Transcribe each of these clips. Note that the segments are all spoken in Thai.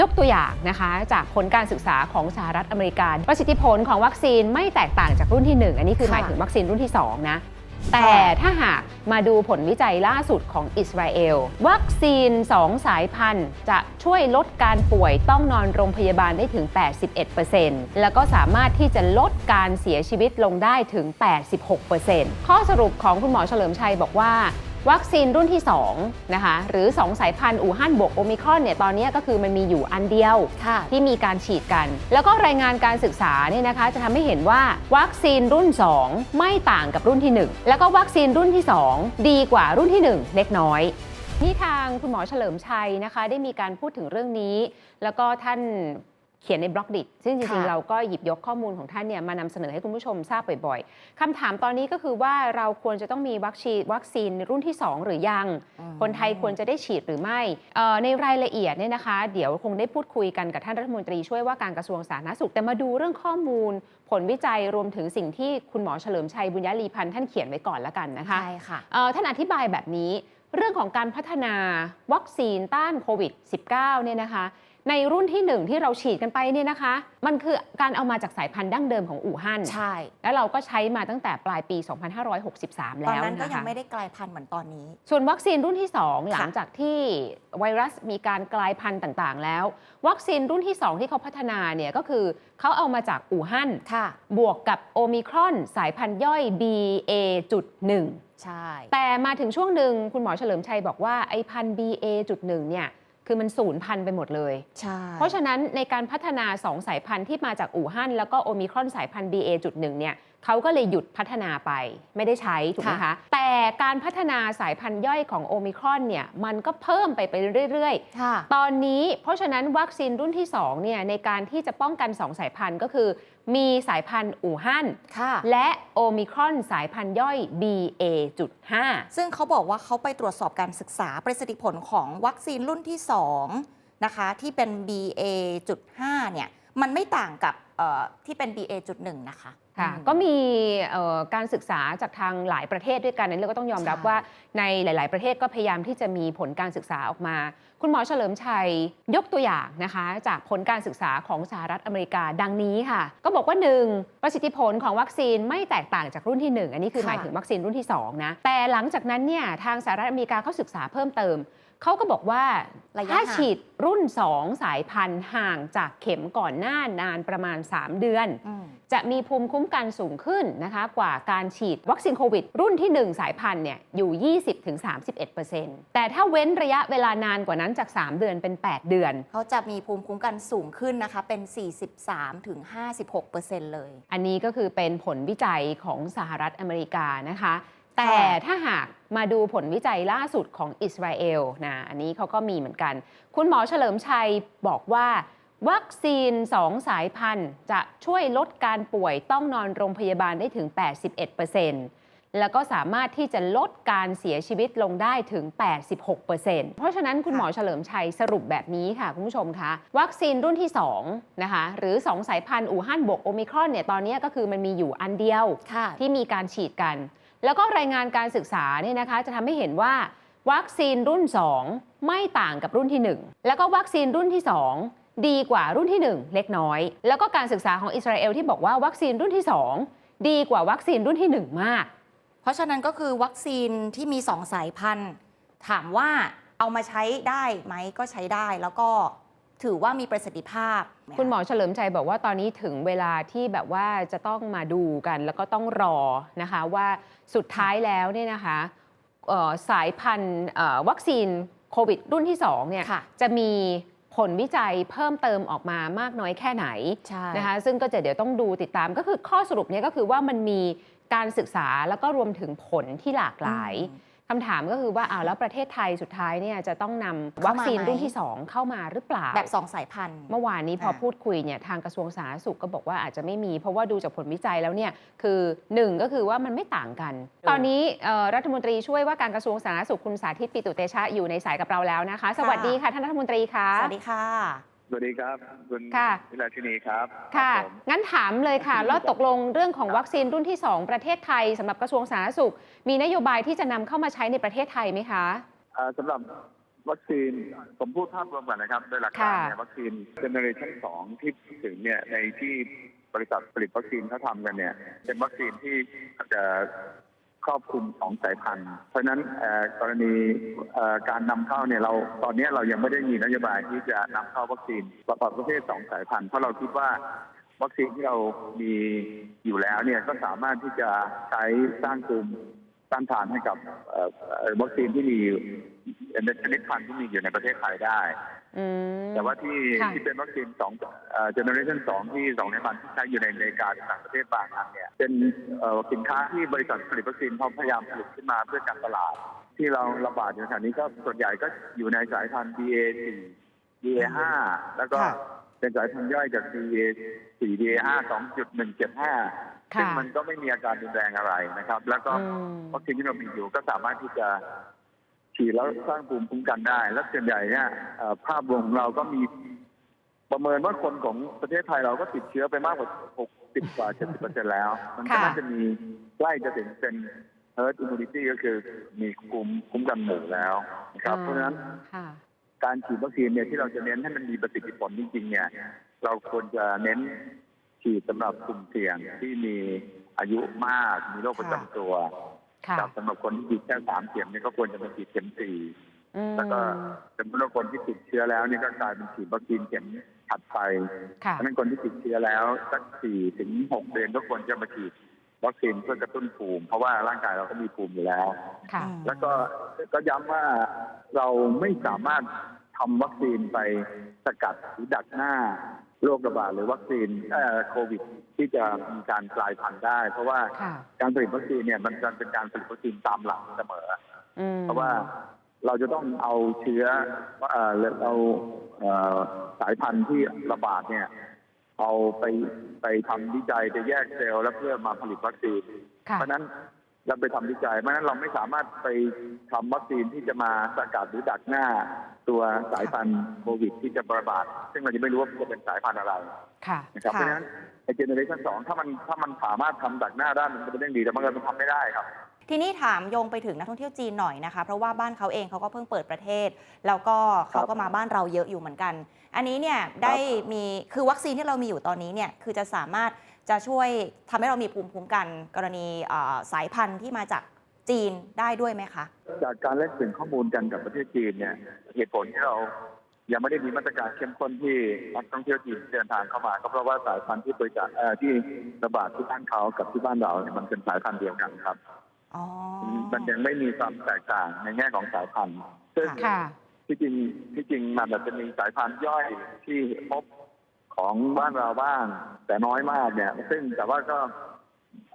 ยกตัวอย่างนะคะจากผลการศึกษาของสหรัฐอเมริกาประสิทธิผลของวัคซีนไม่แตกต่างจากรุ่นที่ 1 อันนี้คือค่ะหมายถึงวัคซีนรุ่นที่ 2 นะแต่ถ้าหากมาดูผลวิจัยล่าสุดของอิสราเอล วัคซีน 2 สายพันธุ์ จะช่วยลดการป่วยต้องนอนโรงพยาบาลได้ถึง 81%แล้วก็สามารถที่จะลดการเสียชีวิตลงได้ถึง 86%ข้อสรุปของคุณหมอเฉลิมชัยบอกว่า วัคซีนรุ่นที่2นะคะหรือ 2 สายพันธุ์อู่ฮั่นบวกโอมิครอนเนี่ยตอนนี้ก็คือมันมีอยู่อันเดียวค่ะที่มีการฉีดกัน แล้วก็รายงานการศึกษาเนี่ยนะคะจะทำให้เห็นว่าวัคซีนรุ่น 2 ไม่ต่างกับรุ่นที่ 1 แล้วก็วัคซีนรุ่นที่ 2 ดีกว่ารุ่นที่ 1 เล็กน้อยที่ทางคุณหมอเฉลิมชัยนะคะ ได้มีการพูดถึงเรื่องนี้ แล้วก็ท่านเขียนในบล็อกดิซึ่งจริงๆค่ะเราก็หยิบยกข้อมูลของท่านเนี่ยมานำเสนอให้คุณผู้ชมทราบบ่อยๆคำถามตอนนี้ก็คือว่าเราควรจะต้องมีวัคซีนวัคซีนรุ่นที่ 2 หรือยัง คนไทยควรจะได้ฉีดหรือไม่เอ่อในรายละเอียดเนี่ยนะคะ เดี๋ยวคงได้พูดคุยกันกับท่านรัฐมนตรีช่วยว่าการกระทรวงสาธารณสุข แต่มาดูเรื่องข้อมูล ผลวิจัยรวมถึงสิ่งที่คุณหมอเฉลิมชัยบุญยลีพันธ์ท่านเขียนไว้ก่อนละกันนะคะ ใช่ค่ะเอ่อท่านอธิบายแบบนี้ เรื่องของการพัฒนาวัคซีนต้านโควิด -19 เนี่ยนะคะ ในรุ่นที่หนึ่งที่เราฉีดกันไปเนี่ยนะคะ มันคือการเอามาจากสายพันธุ์ดั้งเดิมของอู่ฮั่นใช่ แล้วเราก็ใช้มาตั้งแต่ปลายปี 2563ตอนแล้วนั้นก็นะคะยังไม่ได้กลายพันธุ์เหมือนตอนนี้ ส่วนวัคซีนรุ่นที่ 2 หลังค่ะจากที่ไวรัสมีการกลายพันธุ์ต่างๆ แล้ว วัคซีนรุ่นที่ 2 ที่เขาพัฒนาเนี่ยก็คือเขาเอามาจากอู่ฮั่นค่ะบวกกับโอมิครอนสายพันธุ์ย่อย BA.1 ใช่ แต่มาถึงช่วงหนึ่งคุณหมอเฉลิมชัยบอกว่าไอพันธุ์ BA.1 เนี่ย คือมันสูญพันธุ์ไปหมดเลย ใช่ เพราะฉะนั้นในการพัฒนา 2 สายพันธุ์ที่มาจากอู่ฮั่นแล้วก็โอมิครอนสายพันธุ์ BA.1 เนี่ยเขาก็เลยหยุดพัฒนาไปไม่ได้ใช้ถูกไหมคะ แต่การพัฒนาสายพันธุ์ย่อยของโอมิครอนเนี่ยมันก็เพิ่มไปไปเรื่อยๆค่ะตอนนี้เพราะฉะนั้นวัคซีนรุ่นที่2เนี่ยในการที่จะป้องกัน 2 สายพันธุ์ก็คือ มีสายพันธุ์อู่ฮั่นค่ะและโอมิครอนสายพันธุ์ย่อย BA.5 ซึ่งเขาบอกว่าเขาไปตรวจสอบการศึกษาประสิทธิผลของวัคซีนรุ่นที่ 2 นะคะ ที่เป็น BA.5 เนี่ยมันไม่ต่างกับเอ่อที่เป็น BA.1 นะคะค่ะอืมก็มีเอ่อการศึกษาจากทางหลายประเทศด้วยกันนั้นเราก็ต้องยอมรับใช่ว่าในหลาย ๆ ประเทศก็พยายามที่จะมีผลการศึกษาออกมา คุณหมอเฉลิมชัยยกตัวอย่างนะคะ จากผลการศึกษาของสหรัฐอเมริกาดังนี้ค่ะ ก็บอกว่า 1. ประสิทธิผลของวัคซีนไม่แตกต่างจากรุ่นที่ 1 อันนี้คือหมายถึงวัคซีนรุ่นที่2นะแต่หลังจากนั้นเนี่ยทางสหรัฐอเมริกาเขาศึกษาเพิ่มเติม เขาก็บอกว่าระยะถ้าห่างฉีดรุ่น 2 สายพันธุ์ห่างจากเข็มก่อนหน้านานประมาณ 3 เดือนอืมจะมีภูมิคุ้มกันสูงขึ้นนะคะ กว่าการฉีดวัคซีนโควิด รุ่นที่ 1 สายพันธุ์เนี่ยอยู่ 20-31%แต่ถ้าเว้นระยะเวลานานกว่านั้นจาก 3 เดือนเป็น 8 เดือน เขาจะมีภูมิคุ้มกันสูงขึ้นนะคะ เป็น 43ถึง56เลย อันนี้ก็คือเป็นผลวิจัยของสหรัฐอเมริกานะคะ แต่ถ้าหากมาดูผลวิจัยล่าสุดของอิสราเอลนะอันนี้เขาก็มีเหมือนกัน คุณหมอเฉลิมชัยบอกว่าวัคซีน 2 สายพันธุ์ จะช่วยลดการป่วยต้องนอนโรงพยาบาลได้ถึง 81%แล้วก็สามารถที่จะลดการเสียชีวิตลงได้ถึง 86%เพราะฉะนั้นคุณหมอเฉลิมชัยสรุปแบบนี้ค่ะ คุณผู้ชมคะ วัคซีนรุ่นที่ 2 นะคะ หรือ 2 สายพันธุ์อู่ฮั่นบวกโอมิครอนเนี่ยตอนนี้ก็คือมันมีอยู่อันเดียวค่ะที่มีการฉีดกัน แล้วก็รายงานการศึกษาเนี่ยนะคะจะทำให้เห็นว่า วัคซีนรุ่น 2 ไม่ต่างกับรุ่นที่ 1 แล้วก็วัคซีนรุ่นที่ 2 ดีกว่ารุ่นที่ 1 เล็กน้อย แล้วก็การศึกษาของอิสราเอลที่บอกว่าวัคซีนรุ่นที่ 2 ดีกว่าวัคซีนรุ่นที่ 1 มาก เพราะฉะนั้นก็คือวัคซีนที่มีสองสายพันธุ์ ถามว่าเอามาใช้ได้ไหมก็ใช้ได้แล้วก็ถือว่ามีประสิทธิภาพ คุณหมอเฉลิมชัยบอกว่าตอนนี้ถึงเวลาที่แบบว่าจะต้องมาดูกัน แล้วก็ต้องรอนะคะว่าสุดท้ายแล้วเนี่ยนะคะเอ่อสายพันธุ์เอ่อวัคซีนโควิดรุ่นที่2เนี่ยค่ะจะมีผลวิจัยเพิ่มเติมออกมามากน้อยแค่ไหนใช่นะคะซึ่งก็จะเดี๋ยวต้องดูติดตามก็คือข้อสรุปเนี่ยก็คือว่ามันมีการศึกษาแล้วก็รวมถึงผลที่หลากหลายอืม คำถามก็คือว่าอ้าวแล้วประเทศไทยสุดท้ายเนี่ยจะต้องนำเข้ามาวัคซีนรุ่นไหมที่ 2 เข้ามาหรือเปล่า แบบสองสายพันธุ์ เมื่อวานนี้พออ่าพูดคุยเนี่ยทางกระทรวงสาธารณสุขก็บอกว่าอาจจะไม่มี เพราะว่าดูจากผลวิจัยแล้วเนี่ยคือหนึ่งก็คือว่ามันไม่ต่างกัน ตอนนี้เอ่อรัฐมนตรีช่วยว่าการกระทรวงสาธารณสุขคุณสาธิตปิตุเตชะอยู่ในสายกับเราแล้วนะคะ สวัสดีค่ะท่านรัฐมนตรีคะ สวัสดีค่ะ สวัสดีครับคุณค่ะ วิลาชินีครับค่ะ รับผม งั้นถามเลยค่ะ แล้วตกลงเรื่องของวัคซีนรุ่นที่ 2 ประเทศไทยสำหรับกระทรวงสาธารณสุข มีนโยบายที่จะนำเข้ามาใช้ในประเทศไทยไหมคะ อ่าสำหรับวัคซีนผมพูดภาพรวมก่อนนะครับ โดยหลักการเนี่ยวัคซีนเจเนอเรชันสองที่พูดถึงเนี่ยในที่บริษัทผลิตวัคซีนเขาทำกันเนี่ย เป็นวัคซีนที่จะ ครอบคลุมสองสายพันธุ์ เพราะฉะนั้นกรณีการนำเข้าเนี่ยเราตอนนี้เรายังไม่ได้มีนโยบายที่จะนำเข้าวัคซีนประกอบประเภทสองสายพันธุ์เพราะเราคิดว่าวัคซีนที่เรามีอยู่แล้วเนี่ยก็สามารถที่จะใช้สร้างภูมิต้านทานให้กับวัคซีนที่มีในชนิดพันธุ์ที่มีอยู่ในประเทศไทยได้ แต่ว่าที่ค่ะที่เป็นวัคซีนสองเจเนอเรชันสองที่สองในพันธุ์ที่ใช้อยู่ในอเมริกาหรือต่างประเทศบางอันเนี่ยเป็นเอ่อสินค้าที่บริษัทผลิตวัคซีนเขาพยายามผลิตขึ้นมาเพื่อการตลาด ที่เราระบาดอยู่ขณะนี้ก็ส่วนใหญ่ก็อยู่ในสายพันธุ์ BA4 BA5 แล้วก็ค่ะเป็นสายพันธุ์ย่อยจาก BA4 BA5 2.175ซึ่งค่ะมันก็ไม่มีอาการรุนแรงอะไรนะครับ แล้วก็อืมวัคซีนที่เรามีอยู่ก็สามารถที่จะ ฉีดแล้วสร้างภูมิคุ้มกันได้ และส่วนใหญ่เนี่ยเอ่อภาพรวมของเราก็มีประเมินว่าคนของประเทศไทยเราก็ติดเชื้อไปมากกว่า 60 กว่า 70เปอร์เซ็นต์แล้ว มันก็ค่ะน่าจะมีใกล้จะถึงเป็น herd immunity ก็คือมีภูมิคุ้มกันหมู่แล้วนะครับเพราะฉะนั้นค่ะการฉีดวัคซีนเนี่ยที่เราจะเน้นให้มันมีประสิทธิผลจริงๆ เนี่ย เราควรจะเน้นฉีดสำหรับกลุ่มเสี่ยงที่มีอายุมากมีโรคประจำตัวค่ะ กับสำหรับคนที่ฉีดแค่สามเข็มเนี่ยก็ควรจะมาฉีดเข็มสี่อืมแล้วก็สำหรับคนที่ติดเชื้อแล้วนี่ก็กลายเป็นฉีดวัคซีนเข็มถัดไปค่ะเพราะฉะนั้นคนที่ติดเชื้อแล้วสักสี่ถึงหกเดือนก็ควรจะมาฉีดวัคซีนเพื่อกระตุ้นภูมิ เพราะว่าร่างกายเราก็มีภูมิอยู่แล้วค่ะอืมแล้วก็ก็ย้ำว่าเราไม่สามารถทำวัคซีนไปสกัดหรือดักหน้า โรคระบาดหรือวัคซีนเอ่อโควิดที่จะมีการกลายพันธุ์ได้ เพราะว่าค่ะการผลิตวัคซีนเนี่ยมันจะเป็นการผลิตวัคซีนตามหลักเสมออืมเพราะว่าเราจะต้องเอาเชื้อเอ่อเราเอ่อสายพันธุ์ที่ระบาดเนี่ยเอาไปไปทำวิจัยไปแยกเซลล์แล้วเพื่อมาผลิตวัคซีนค่ะเพราะฉะนั้น เราไปทำวิจัย เพราะฉะนั้นเราไม่สามารถไปทำวัคซีนที่จะมาสกัดหรือดักหน้า ตัวสายพันธุ์โควิดที่จะระบาด ซึ่งเราจะไม่รู้ว่าจะเป็นสายพันธุ์อะไรค่ะนะครับค่ะเพราะฉะนั้นในเจเนอเรชันสองถ้ามันถ้ามันสามารถทำดักหน้าได้มันเป็นเรื่องดีแต่บางเอิญมันทำไม่ได้ครับทีนี้ถามโยงไปถึงนักท่องเที่ยวจีนหน่อยนะคะ เพราะว่าบ้านเขาเองเขาก็เพิ่งเปิดประเทศ แล้วก็เขาก็มาบ้านเราเยอะอยู่เหมือนกัน อันนี้เนี่ยได้มีคือวัคซีนที่เรามีอยู่ตอนนี้เนี่ยคือจะสามารถ จะช่วยทำให้เรามีภูมิคุ้มกันกรณีเอ่อสายพันธุ์ที่มาจากจีนได้ด้วยไหมคะ จากการแลกเปลี่ยนข้อมูลกันกับประเทศจีนเนี่ยเหตุผลที่เรายังไม่ได้มีมาตรการเข้มข้นที่นักท่องเที่ยวจีนเดินทางเข้ามา ก็เพราะว่าสายพันธุ์ที่บริจาคเอ่อที่ระบาดที่บ้านเขากับที่บ้านเราเนี่ยมันเป็นสายพันธุ์เดียวกันครับอ๋อมันยังไม่มีความแตกต่างในแง่ของสายพันธุ์ซึ่งค่ะที่จริงที่จริงมันอาจจะมีสายพันธุ์ย่อยที่พบ ของบ้านเราบ้าง แต่น้อยมากเนี่ย ซึ่งแต่ว่าก็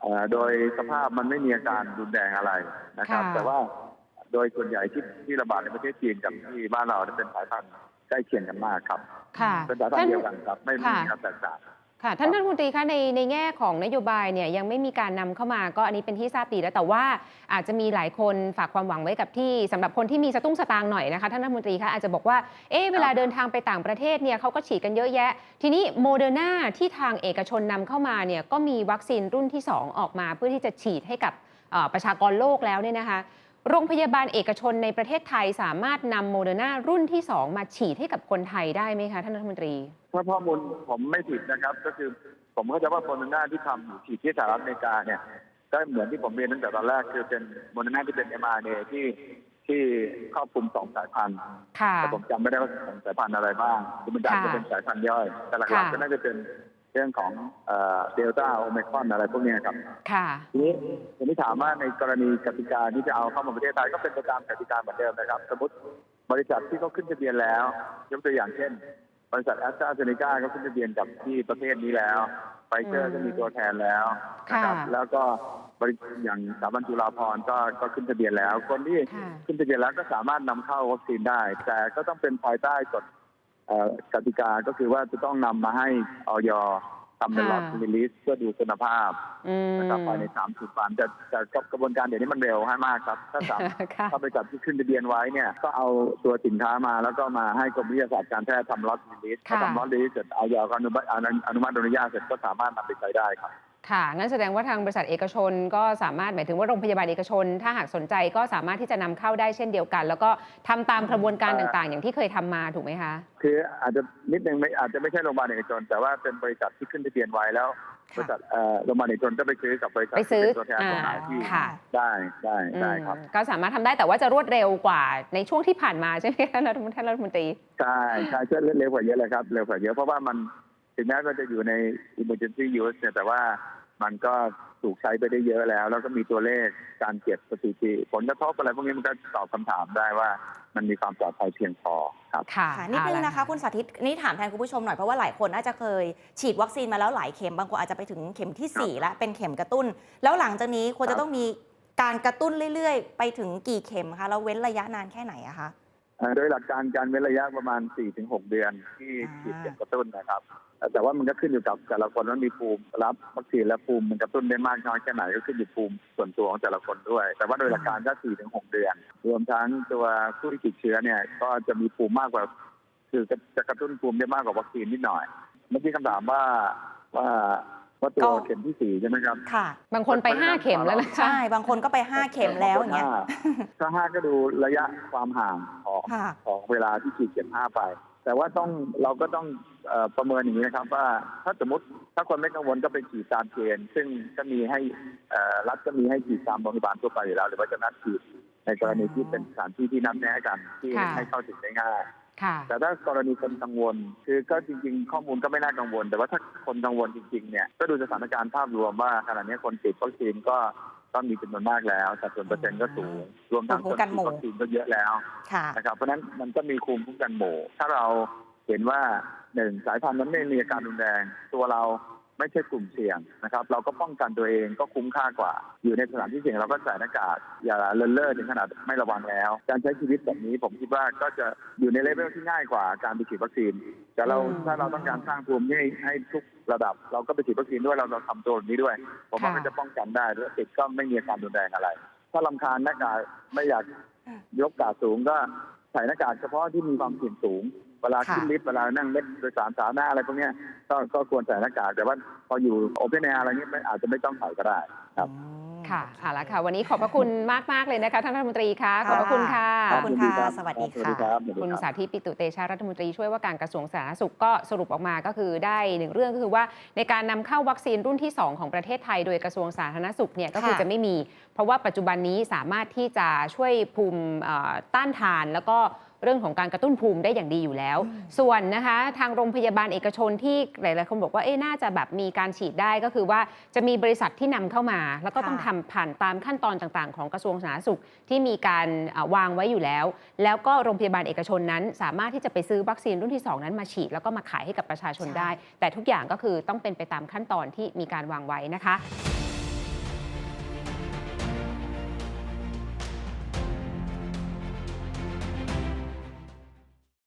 เอ่อโดยสภาพมันไม่มีอาการรุนแรงอะไรนะครับค่ะแต่ว่าโดยส่วนใหญ่ที่ที่ระบาดในประเทศจีนกับที่บ้านเราเนี่ยเป็นสายพันธุ์ใกล้เคียงกันมากครับค่ะเป็นสายพันธุ์เดียวกันครับ ไม่ไม่มีค่ะความแตกต่าง ค่ะท่านท่านรัฐมนตรีคะในในแง่ของนโยบายเนี่ยยังไม่มีการนำเข้ามาก็อันนี้เป็นที่ทราบดีแล้วแต่ว่าอาจจะมีหลายคนฝากความหวังไว้กับที่สำหรับคนที่มีสตุ้งสตางค์หน่อยนะคะท่านรัฐมนตรีคะอาจจะบอกว่าเอ๊ะเวลาเดินทางไปต่างประเทศเนี่ยเขาก็ฉีดกันเยอะแยะ ทีนี้โมเดอร์นาที่ทางเอกชนนำเข้ามาเนี่ยก็มีวัคซีนรุ่นที่ 2 ออกมาเพื่อที่จะฉีดให้กับเอ่อประชากรโลกแล้วเนี่ยนะคะ โรงพยาบาลเอกชนในประเทศไทยสามารถนำโมเดอร์นารุ่นที่ 2 มาฉีดให้กับคนไทยได้ไหมคะท่านรัฐมนตรี ถ้าข้อมูลผมไม่ผิดนะครับ ก็คือผมเข้าใจว่าโมเดอร์นาที่ทำอยู่ฉีดที่สหรัฐอเมริกาเนี่ยก็เหมือนที่ผมเรียนตั้งแต่ตอนแรกคือเป็นโมเดอร์นาที่เป็น mRNA ที่ที่ครอบคลุมสองสายพันธุ์ค่ะแต่ผมจำไม่ได้ว่าสองสายพันธุ์อะไรบ้างคือมันอาจจะค่ะเป็นสายพันธุ์ย่อย แต่หลักค่ะๆก็น่าจะเป็น เรื่องของเดลต้าโอเมคอนอะไรพวกเนี้ยครับ ค่ะ ทีนี้ผมที่ถามว่าในกรณีกติกาที่จะเอาเข้ามาประเทศไทยก็เป็นไปตามกติกาเหมือนเดิมนะครับ สมมติบริษัทที่เขาขึ้นทะเบียนแล้ว ยกตัวอย่างเช่น บริษัทแอสตราเซเนกาก็ขึ้นทะเบียนกับที่ประเทศนี้แล้วไฟเซอร์ก็มีตัวแทนแล้วนะครับค่ะแล้วก็บริอย่างสถาบันจุฬาภรณ์ก็ก็ขึ้นทะเบียนแล้ว คนที่ค่ะขึ้นทะเบียนแล้วก็สามารถนำเข้าวัคซีนได้ แต่ก็ต้องเป็นภายใต้กฎเอ่อ กติกาก็คือว่าจะต้องนำมาให้ออยทำเป็นค่ะล็อตรีลิสเพื่อดูคุณภาพอืมนะครับภายใน30วันแต่แต่กระบวนการเดี๋ยวนี้มันเร็วให้มากครับ ถ้าสามค่ะถ้าบริษัทที่ขึ้นทะเบียนไว้เนี่ย ก็เอาตัวสินค้ามาแล้วก็มาให้กรมวิทยาศาสตร์การแพทย์ทำล็อตรีลิสพอค่ะทำล็อตรีลิสเสร็จออยก็อนุมัติอนุอนุมัติอนุญาตเสร็จก็สามารถนำไปใช้ได้ครับ ค่ะงั้นแสดงว่าทางบริษัทเอกชนก็สามารถหมายถึงว่าโรงพยาบาลเอกชน ถ้าหากสนใจก็สามารถที่จะนำเข้าได้เช่นเดียวกัน แล้วก็ทำตามกระบวนการเอ่อต่างๆ อย่างที่เคยทำมาถูกไหมคะคืออาจจะนิดนึงไม่อาจจะไม่ใช่โรงพยาบาลเอกชน แต่ว่าเป็นบริษัทที่ขึ้นทะเบียนไว้แล้วบริษัทเอ่อโรงพยาบาลเอกชนก็ไปซื้อกับบริษัทไปซื้อที่เป็นตัวแทนจำหน่ายอ่าที่ค่ะได้ได้ได้ครับอืมก็สามารถทำได้แต่ว่าจะรวดเร็วกว่าในช่วงที่ผ่านมาใช่ไหมคะท่านรัฐมนตรีท่านรัฐมนตรีใช่ใช่ช่วยเร็วกว่าเยอะเลยครับเร็วกว่าเยอะเพราะว่ามัน ถึงแม้มันจะอยู่ใน emergency use เนี่ยแต่ว่ามันก็ถูกใช้ไปได้เยอะแล้ว แล้วก็มีตัวเลขการเก็บสถิติผลกระทบอะไรพวกนี้มันก็ตอบคำถามได้ว่ามันมีความปลอดภัยเพียงพอครับค่ะค่ะนิดนึงเอาลนะคะคุณสาธิตนี่ถามแทนคุณผู้ชมหน่อย เพราะว่าหลายคนน่าจะเคยฉีดวัคซีนมาแล้วหลายเข็มบางคนอาจจะไปถึงเข็มทีสี่4 แล้วเป็นเข็มกระตุ้น แล้วหลังจากนี้ควรครัจะบต้องมีการกระตุ้นเรื่อย ๆ ไปถึงกี่เข็มคะแล้วเว้นระยะนานแค่ไหนอะคะเอ่อ โดยหลักการการเว้นระยะประมาณ 4-6 เดือนที่ฉีดเข็มกระตุ้นนะครับ แต่ว่ามันก็ขึ้นอยู่กับแต่ละคนว่ามีภูมิรับวัคซีนและภูมิมันกระตุ้นได้มากน้อยแค่ไหนก็ขึ้นอยู่ภูมิส่วนตัวของแต่ละคนด้วย แต่ว่าโดยหลักการก็4-6 เดือน รวมทั้งตัวผู้ที่ติดเชื้อเนี่ยก็จะมีภูมิมากกว่า คือจะจะกระตุ้นภูมิได้มากกว่าวัคซีนนิดหน่อย เมื่อกี้คำถามว่าว่า ว่าตัวเข็มที่สี่ใช่ไหมครับ ค่ะ บางคนไป5เข็มแล้วนะคะ ใช่ บางคนก็ไป5เข็มแล้วอย่างเงี้ย ถ้าห้าก็ดูระยะความห่างของค่ะ ของเวลาที่ฉีดเข็มห้าไป แต่ว่าต้องเราก็ต้องเอ่อประเมินอย่างนี้นะครับ ว่าถ้าสมมติถ้าคนไม่กังวลก็ไปฉีดตามเกณฑ์ซึ่งก็มีให้เอ่อรัฐก็มีให้ฉีดตามโรงพยาบาลทั่วไปอยู่แล้วหรือว่าจะนัดฉีดในกรณีที่เป็นสถานที่ที่นัดแนะกันที่ค่ะ ให้เข้าถึงได้ง่ายค่ะ แต่ถ้ากรณีคนกังวล คือก็จริง ๆ ข้อมูลก็ไม่น่ากังวล แต่ว่าถ้าคนกังวลจริงๆเนี่ยก็ดูสถานการณ์ภาพรวมว่าขณะนี้คนติดวัคซีนก็ก็มีจำนวนมากแล้วสัดส่วนเปอร์เซ็นต์ก็สูง รวมทั้งภูคมินคุ้มกันติหมู่ดวัคซีนก็เยอะแล้วค่ะนะครับ เพราะฉะนั้นมันก็มีภูมิคุ้มกันหมู่ ถ้าเราเห็นว่าหนึ่งสายพันธุ์นั้นไม่มีอาการรุนแรง ตัวเรา ไม่ใช่กลุ่มเสี่ยงนะครับ เราก็ป้องกันตัวเองก็คุ้มค่ากว่า อยู่ในสถานที่เสี่ยงเราก็ใส่หน้ากากอย่าเลินเล่อถึงขนาดไม่ระวังแล้ว การใช้ชีวิตแบบนี้ผมคิดว่าก็จะอยู่ในเลเวลที่ง่ายกว่าการไปฉีดวัคซีน แต่เราอืมถ้าเราต้องการสร้างภูมิให้ให้ทุกระดับ เราก็ไปฉีดวัคซีนด้วยเราเราทำตัวแบบนี้ด้วย ผมว่าค่ะมันจะป้องกันได้แล้วติดก็ไม่มีอาการรุนแรงอะไร ถ้าลำคาญหน้ากากไม่อยากยกกาดสูงก็ใส่หน้ากากเฉพาะที่มีความเสี่ยงสูง เวลาขึ้นค่ะลิฟต์เวลานั่งเล็โดยสารสาธารณะอะไรพวกเนี้ยก็ก็ควรใส่หน้ากากแต่ว่าพออยู่โอเพนแอร์อะไรเงี้ยไม่อาจจะไม่ต้องใส่ก็ได้ครับอืมค่ะเอาละค่ะ วันนี้ขอบพระคุณมากๆเลยนะคะท่านรัฐมนตรีคะขอบพระคุณค่ะ ขอบคุณค่ะรับสวัสดีสวัสดีค่ะครับสวัสดีคุณครับสาธิตปิตุเตชะรัฐมนตรีช่วยว่าการกระทรวงสาธารณสุขก็สรุปออกมาก็คือได้หนึ่งเรื่องก็คือว่าในการนำเข้าวัคซีนรุ่นที่ 2 ของประเทศไทย โดยกระทรวงสาธารณสุขเนี่ยก็คือค่ะจะไม่มี เพราะว่าปัจจุบันนี้สามารถที่จะช่วยภูมิเอ่อต้านทานแล้วก็ เรื่องของการกระตุ้นภูมิได้อย่างดีอยู่แล้ว ส่วนนะคะทางโรงพยาบาลเอกชนที่หลาย ๆ คนบอกว่าเอ๊ะน่าจะแบบมีการฉีดได้ก็คือว่าจะมีบริษัทที่นำเข้ามา แล้วก็ต้องค่ะทำผ่านตามขั้นตอนต่าง ๆ ของกระทรวงสาธารณสุขที่มีการเอ่อวางไว้อยู่แล้ว แล้วก็โรงพยาบาลเอกชนนั้น สามารถที่จะไปซื้อวัคซีนรุ่นที่ 2 นั้นมาฉีด แล้วก็มาขายให้กับประชาชนได้ แต่ทุกอย่างก็คือต้องเป็นไปตามขั้นตอนที่มีการวางไว้นะคะ